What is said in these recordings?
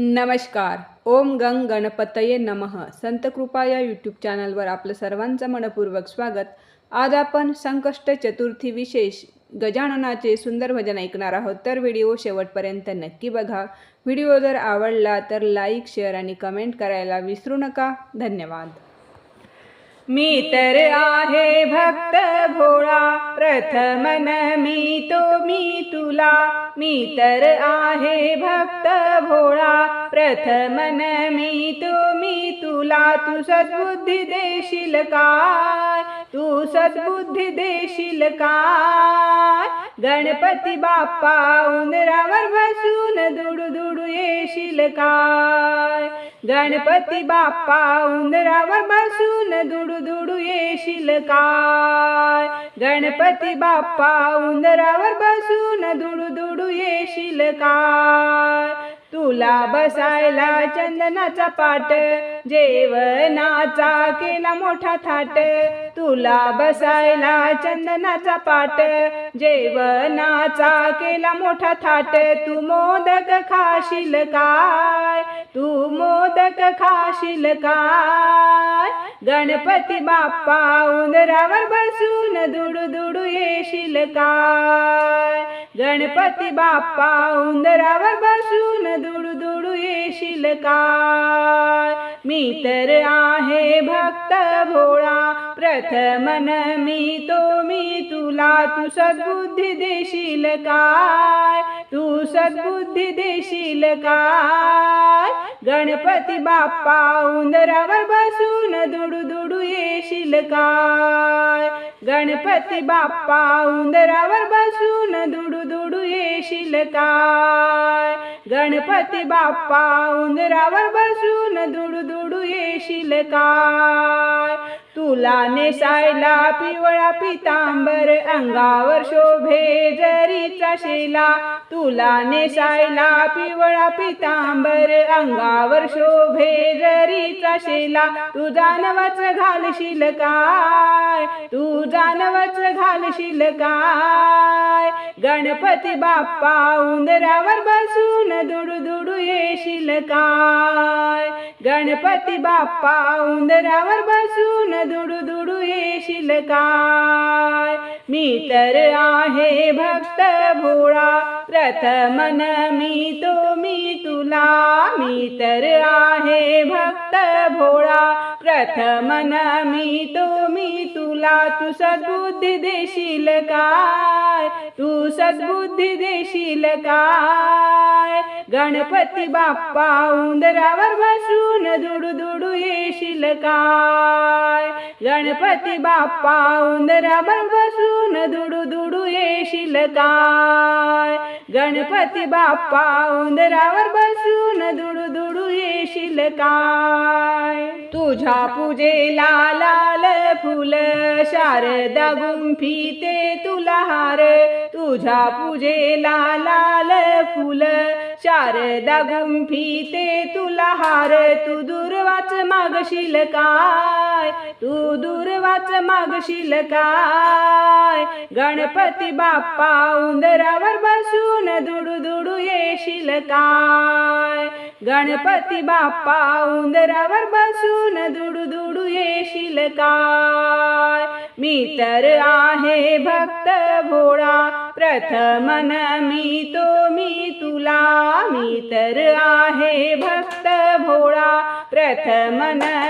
नमस्कार. ओम गंग गणपतये नमः. संत कृपा या यूट्यूब चॅनलवर आपलं सर्वांचं मनपूर्वक स्वागत. आज आपण संकष्ट चतुर्थी विशेष गजाननाचे सुंदर भजन ऐकणार आहोत. तर व्हिडिओ शेवटपर्यंत नक्की बघा. व्हिडिओ जर आवडला तर लाईक शेअर आणि कमेंट करायला विसरू नका. धन्यवाद. मी तर आहे भक्त भोळा प्रथम मी तो मी तुला. मी तर आहे भक्त भोळा प्रथम मी तो मी तुला. तू सद्बुद्धी देशील काय? तू सद्बुद्धी देशील काय? गणपती बाप्पा उंदरावर बसून दुडू दुडू येशील काय? गणपती बाप्पा उंदरावर बसून दुडू दुडू येशील काय? गणपती बाप्पा उंदरावर बसून दुडू दुडू येशील काय? तुला बसायला चंदनाचा पाट जेवणाचा केला मोठा थाट. तुला बसायला चंदनाचा पाट जेवणाचा केला मोठा थाट. तू मोदक खाशील काय? तू खाशील काय? गणपती बाप्पा उंदरावर बसून दुडू दुडू येशील काय? गणपती बाप्पा उंदरावर बसून दुडू दुडू येशील काय? मी तर आहे भक्त भोळा प्रथम मी तो मी तुला तू सद्बुद्धी देशील काय? तू सद्बुद्धी देशील काय? गणपती बाप्पा उंदरावर बसून दुडू दुडू येशील काय? गणपती बाप्पा उंदरावर बसून दुडू दुडू येशील काय? गणपती बाप्पा उंदरावर बसून दुडू दुडू येशील काय? तुला नेसायला पिवळा पितांबर अंगावर शोभे जरीचा शिला. तुला नेसायला पिवळा पितांबर अंगावर शोभे जरीचा शिला. तू जानवच घालशील काय? तू जानवच घालशील काय? गणपती बाप्पा उंदरावर बसून दुडू दुडू येशील काय? गणपती बाप्पा उंदरावर बसून दुडू दुडू येशील काय? मी तर आहे भक्त भोळा प्रथम मी तो मी तुला. मी तर आहे भक्त भोळा प्रथम मी तो मी तुला. तू सद्बुद्धी देशील काय? तू सद्बुद्धी देशील काय? गणपती बाप्पा उंदरावर बसून दुडू दुडू येशील काय? गणपती बाप्पा उंदरावर बसून दुडू दुडू येशील काय? गणपती बाप्पा उंदरावर बसून दुडू दुडू येशील काय? तुझ्या पूजेला लाल फुल शारदा गुंफी ते तुला हार तुझ्या पूजेला लाल फुल शारदा गुंफी ते तुला हार. तू दुर्वाच मागशील काय? तू दुर्वाच मागशील काय? गणपती बाप्पा उंदरावर बसून दुडू दुडू येशील काय? गणपती बाप्पा उंदरावर बसून दुडू दुडू येशील काय? मी तर आहे भक्त भोळा प्रथम मी तो मी तुला मी तर आहे भक्त भोळा. प्रथम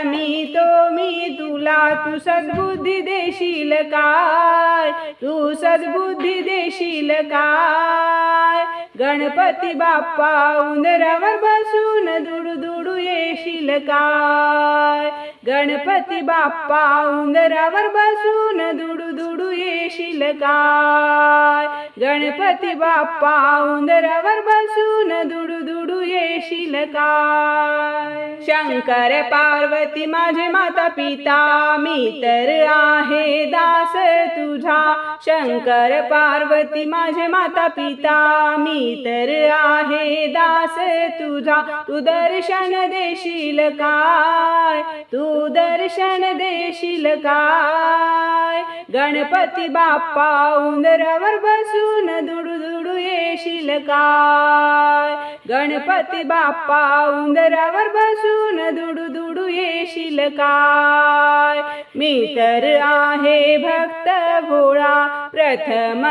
मी तो मी तुला तू सद्बुद्धी देशील काय? तू सद्बुद्धी देशील काय? गणपती बाप्पा उंदरावर बसून दुडू दुडू येशील काय? गणपती बाप्पा उंदरावर बसून दुडू दुडू येशील काय? गणपती बाप्पा उंदरावर बसून दुडू दुडू येशील काय शंकर पार्वती माझे माता पिता मी तर आहे दास तुझा. शंकर पार्वती माझे माता पिता मी तर आहे दास तुझा. तू दर्शन देशील काय? तू दर्शन देशील काय? गणपती बाप्पा उंदरावर बसून दुडू दुडू येशील काय? गणपती बाप्पा उंदरावर बसून दुडू दुडू येशील काय? मी तर आहे भक्त भोळा प्रथम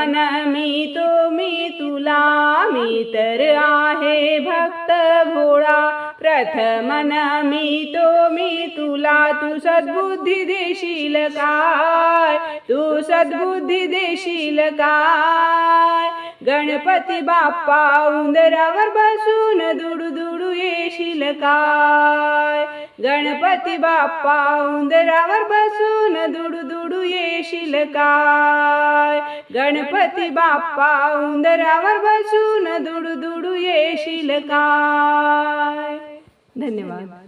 मी तो मी तुला. मी तर आहे भक्त भोळा प्रथम मी तो मी तुला. तू सद्बुद्धी देशील काय? तू सद्बुद्धी देशील काय? गणपती बाप्पा उंदरावर बसून दुडू दुडू येशील काय? गणपती बाप्पा उंदरावर बसून दुडू दुडू येशील काय? गणपती बाप्पा उंदरावर बसून दुडू दुडू येशील काय? धन्यवाद.